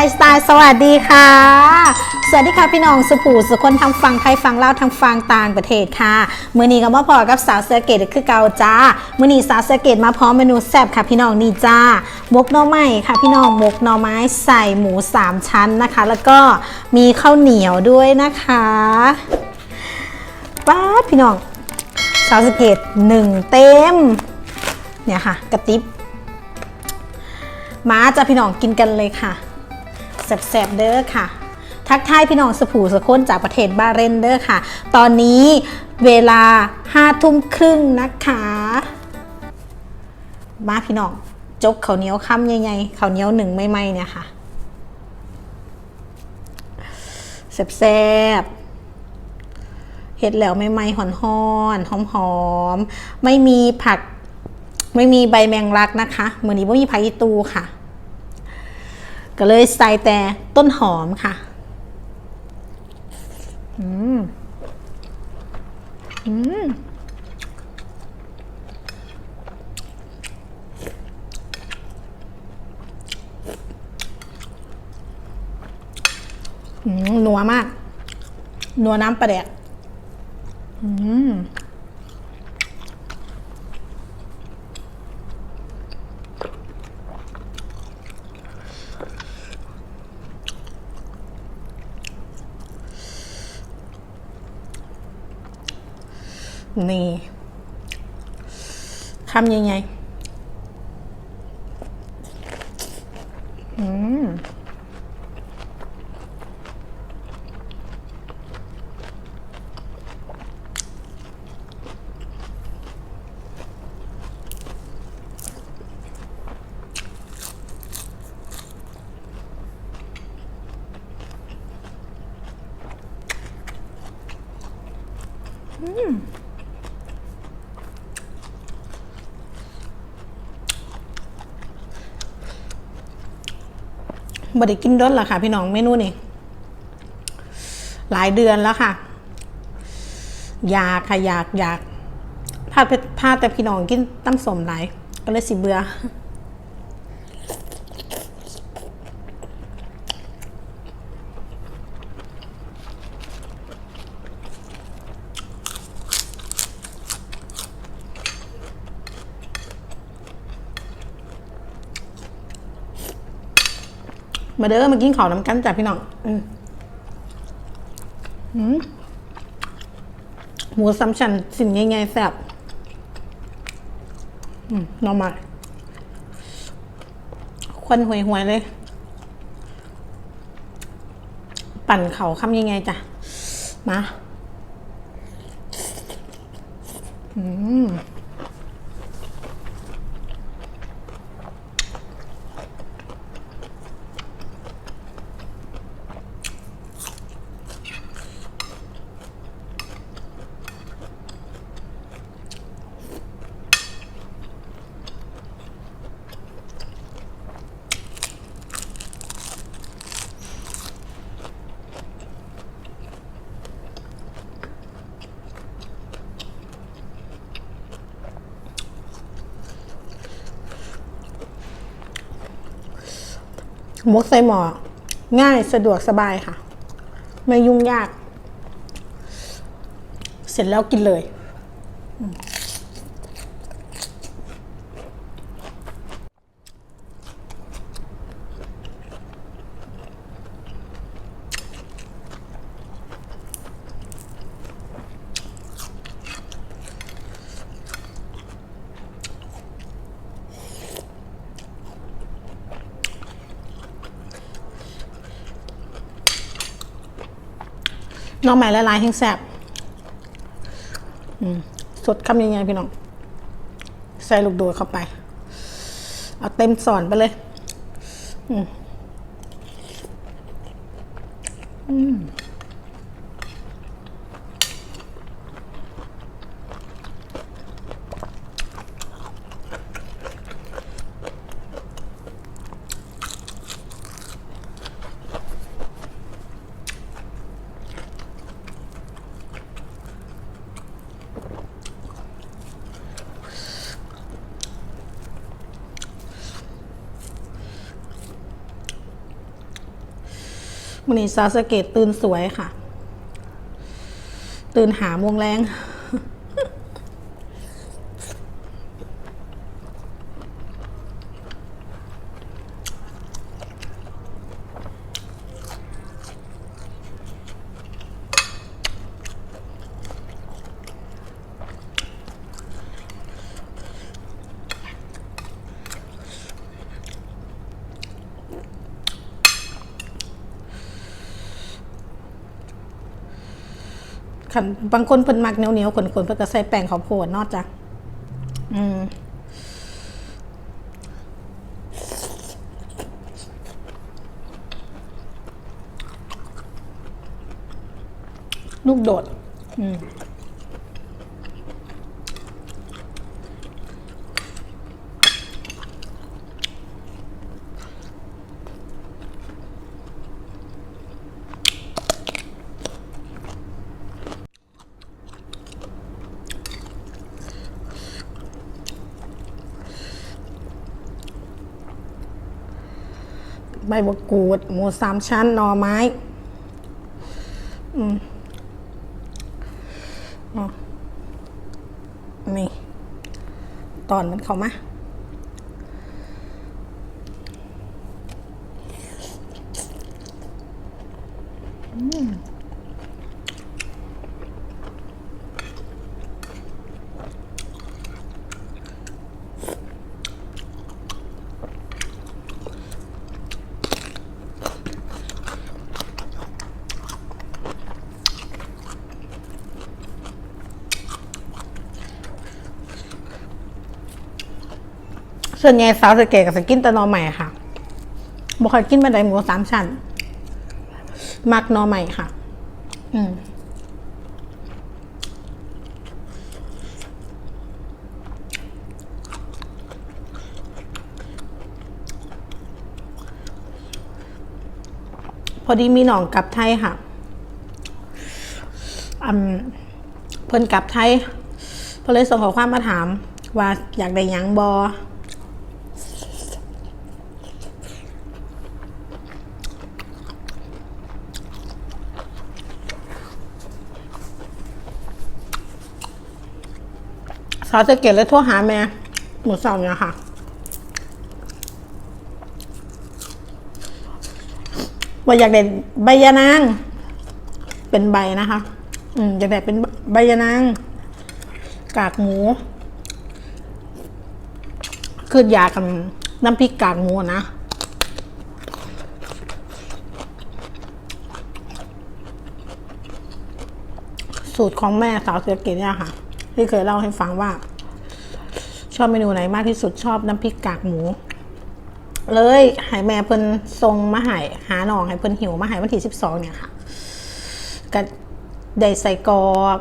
ไทยสไตล์สวัสดีค่ะ สวัสดีค่ะพี่น้องสุผูสุคนทางฟังไทยฟังเล่าวทางฟังต่างประเทศค่ะมือนี้ก็มาพอกับสาวเสือเกตคือเกาจ้ามือนี้สาวเสือเกตมาพร้อมเมนูแซ่บค่ะพี่น้องนี่จ้ามกหน่อไม้ค่ะพี่น้องมกหน่อไม้ใส่หมูสามชั้นนะคะ แล้วก็มีข้าวเหนียวด้วยนะคะป้าพี่น้องสาวสเกตหนึ่งเต็มเนี่ยค่ะกระติบมาจะพี่น้องกินกันเลยค่ะ แสบๆเด้อค่ะ ทักทายพี่น้องสผูสะคนจากประเทศบาเรนเด้อค่ะ ตอนนี้เวลาห้าทุ่มครึ่งนะคะ มาพี่น้องจกเขาเนียวคำใหญ่ๆเขาเนียวหนึ่งไม่ไมๆเนี่ยค่ะแสบๆเห็ดแล้วไม่ไม้หอนหอนหอมหอมไม่มีผัก ไม่มีใบแมงลักนะคะเหมือนนี้ไม่มีไผ่ตูค่ะ ก็เลยใส่แต่ต้นหอมค่ะอืมอืม อืมนัวมาก นัวน้ำปลาแดกอืม นี่คำยังไงอืม บ่ได้กินรสหรอค่ะ พี่น้องเมนูนี่หลายเดือนแล้วค่ะ อยากค่ะอยากอยากพาดพาดแต่พี่น้องกินตั้มสมหลาย ก็เลยสิเบื่อ มาเด้อมากินข้าวน้ำกันจ้ะพี่น้องหมูสามชั้นสิ่งง่ายๆแซ่บอืมนอมาควันห่วยๆเลย ปั่นเขาคำยังไงจ้ะ มา อืม มกใส่หมอ ง่ายสะดวกสบายค่ะ ไม่ยุ่งยาก เสร็จแล้วกินเลย น้องใหม่ละลายแห้งแซ่บอืมสดคำยังไงพี่น้อง ใส่ลูกโดดเข้าไป เอาเต็มสอนไปเลยอืม มันนี้ซาสะเกตตื่นสวยค่ะ ตื่นหาโมงแรง ขันบางคนเพิ่นมักเหนียวเหนียวๆขนๆเพิ่นก็ใส่แป้งข้าวโพดนอกจากอืมลูกโดด อืม ใบมะกรูด หมูสามชั้นหน่อไม้อืมอ๋อนี่ ตอนมันเข้ามา ส่วนใหญ่สาวสะเกตกับสกินแต่นอใหม่ค่ะบ่ค่อยกินบันไดหมูสามชั้น มักนอใหม่ค่ะ อืมพอดีมีหนองกลับไทยค่ะอืมเพิ่นกลับไทยเพิ่นเลยส่งข้อความมาถาม ว่าอยากได้ยังบอ สาวจะเก็บเลยโทรหาแม่หมูสองเนี่ยค่ะ ว่าอยากได้ใบยานาง เป็นใบนะคะ อืมอยากได้เป็นใบยานาง กากหมูคือยากกับน้ำพริกกากหมูนะสูตรของแม่สาวเสือเกตเนี่ยค่ะ ที่เคยเล่าให้ฟังว่า ชอบเมนูไหนมากที่สุดชอบน้ำพริกกากหมู เลยหายแม่เพิ่นทรงมาหายหาหนองให้เพิ่นหิวมาหายวันที่สิบสองเนี่ยค่ะก็ได้ใส่กรอก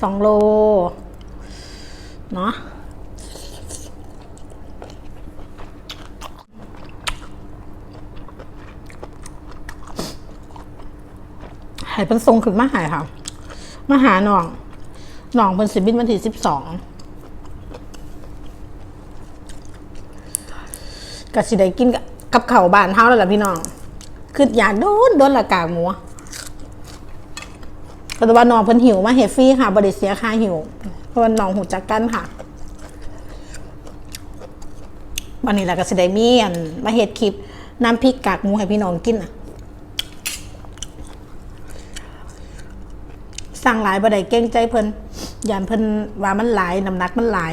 สองโลเนาะหายเพิ่นทรงขึ้นมาหายค่ะ มาหาหนอง นองเพิ่นสิบินวันที่สิบสองก็สิได้กินกับเข้าบ้านเฮาแล้วล่ะพี่น้องคืออยากโดนโดนละกากหมูปัจจุบันน้องเพิ่นหิวมาเฮฟี่ค่ะบริเสียค่าหิว เพราะว่าน้องหูจักกันค่ะ วันนี้เราก็สิได้มีอันมาเฮ็ดคลิปน้ำพริกกากหมูให้พี่น้องกินน่ะสั่งหลายบ่ได้เก่งใจเพิ่น ยานเพิ่นว่ามันหลายน้ำหนักมันหลาย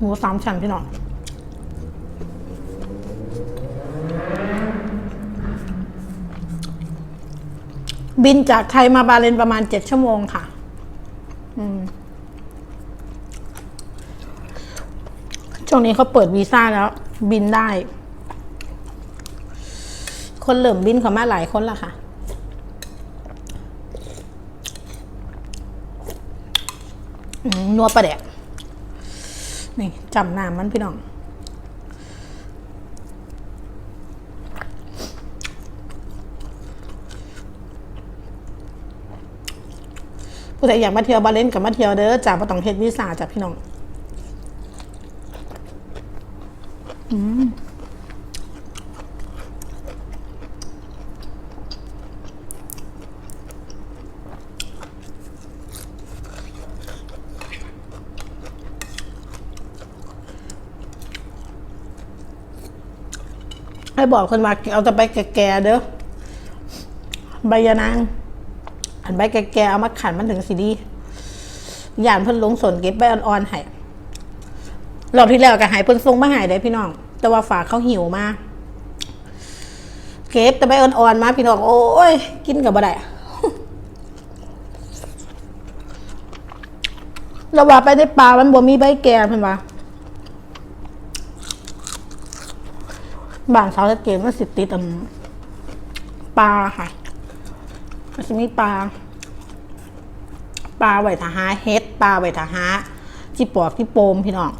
หมู สามชั้นพี่น้องบินจากไทยมาบาเลนประมาณเจ็ดชั่วโมงค่ะ ช่วงนี้เขาเปิดวีซ่าแล้ว บินได้ คนเหลิ่มบินเขามาหลายคนละค่ะ นัวประแดก นี่จำน้ำมันพี่น้องผู้ใดอยากมาเที่ยวบาเลนกับมาเที่ยวเด้อจากปะตองเฮ็ดวิสาจากพี่น้อง ให้บอกคนว่าเอาแต่ใบแก่ๆเด้อใบยานางอันใบแก่ๆเอามาขันมันถึงสีดีย่านเพิ่นลงสนเก็บใบอ่อนๆให้รอบที่แล้วก็หายเพิ่นทรงมาหายได้พี่น้อง แต่ว่าฝากเขาหิวมาเก็บแต่ใบอ่อนๆมาพี่น้อง โอ้ย กินกับบ่ได้เราว่าไปในป่ามันบ่มีใบแก่เพิ่นว่า บ้านเสาตะเกียบมันสิติดอืมปลาค่ะมันจะมีปลาปลาไหวทหาเฮ็ดปลาไหวทหาจีปอบที่โปมพี่น้อง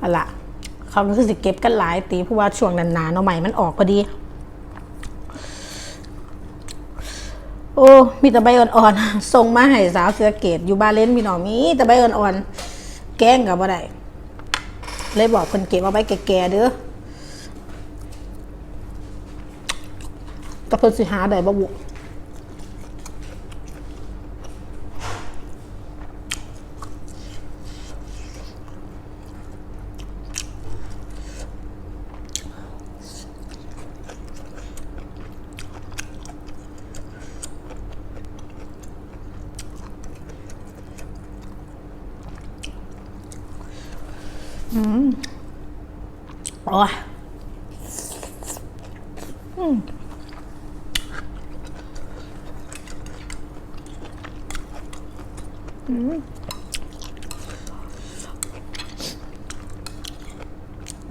อะล่ะเขาก็คือสิเก็บกันหลายตีเพราะว่าช่วงนั้นหนาเนาะใหม่มันออกพอดี โอ้มีแต่ใบอ่อนๆส่งมาให้สาวเสือเกตอยู่บ้านเล่นพี่น้องมีแต่ใบอ่อนๆแกล้งกับบ่ได้เลยบอกคนเก็บเอาใบแก่ๆเด้อ แต่ เพิ่นสิหาได้บ่บุอืมโอ้ย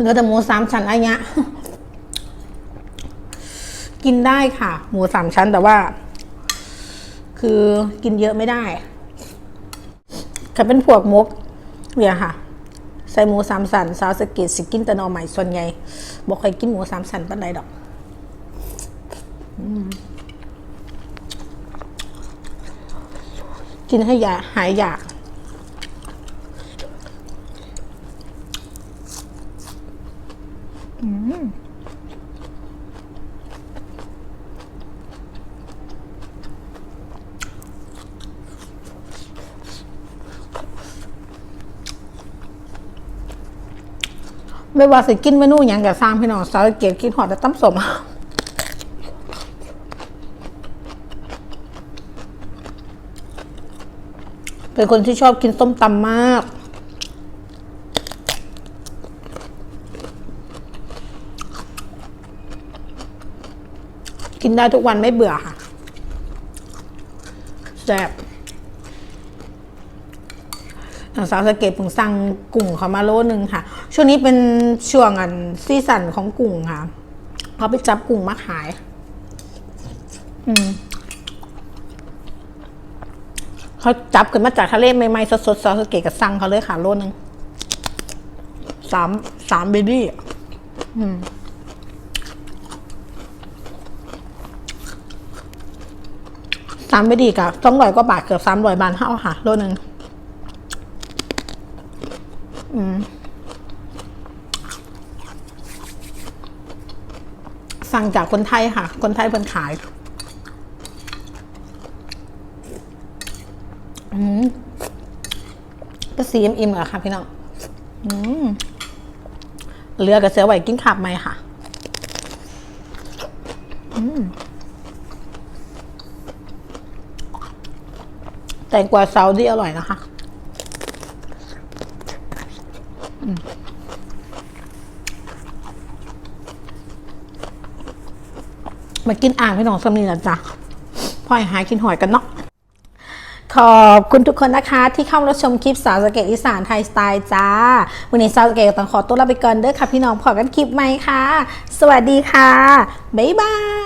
เนื้อแต่หมูสามชั้นอะไรเงี้ยกินได้ค่ะ หมูสามชั้นแต่ว่า คือกินเยอะไม่ได้ถ้าเป็นพวกมกเนี่ยค่ะ ใส่หมูสามสันซาวสเกตสิกินแต่นอใหม่ส่วนใหญ่บอกเคยกินหมูสามสันปันใดดอกอกินให้ยาหายอยาก ไม่ว่าสิกินเมนูอย่างกับสร้างพี่น้องสาวเกียรกินหอดแต่ตั้มสมเป็นคนที่ชอบกินส้มตำมาก นได้ทุกวันไม่เบื่อค่ะแซ่บสาวสะเก็ตผมสั่งกุ้งเขามาโลนึงค่ะ ช่วงนี้เป็นช่วงอันซีสันของกุ้งค่ะเขาไปจับกุ้งมาขาย อืมเขาจับกันมาจากทะเลใหม่ๆสดๆสาวสะเก็ตกับสั่งเขาเลยค่ะโลนึงสามสามเบบี้อืม สามเบบี้กับสองร้อยกว่าบาทเกือบสามร้อยบาทเท่าค่ะโลนึงสั่งจากคนไทยค่ะ คนไทยเพิ่นขาย อืมก็สีอิ่มเหรอค่ะพี่น้อง อืมเรือกับเสือไหวกินขับไหมค่ะ แตงกวาซาวดีอร่อยนะคะมากินอ่างพี่น้องสำนีนะจ๊ะพ่อยหายกินหอยกันเนาะขอบคุณทุกคนนะคะ ที่เข้ารับชมคลิปสาวสเกตอีสานไทยสไตล์จ้า วันนี้สาวสเกตต้องขอตัวลาไปก่อนเด้อค่ะพี่น้องพอกันคลิปใหม่ค่ะ สวัสดีค่ะ บ๊ายบาย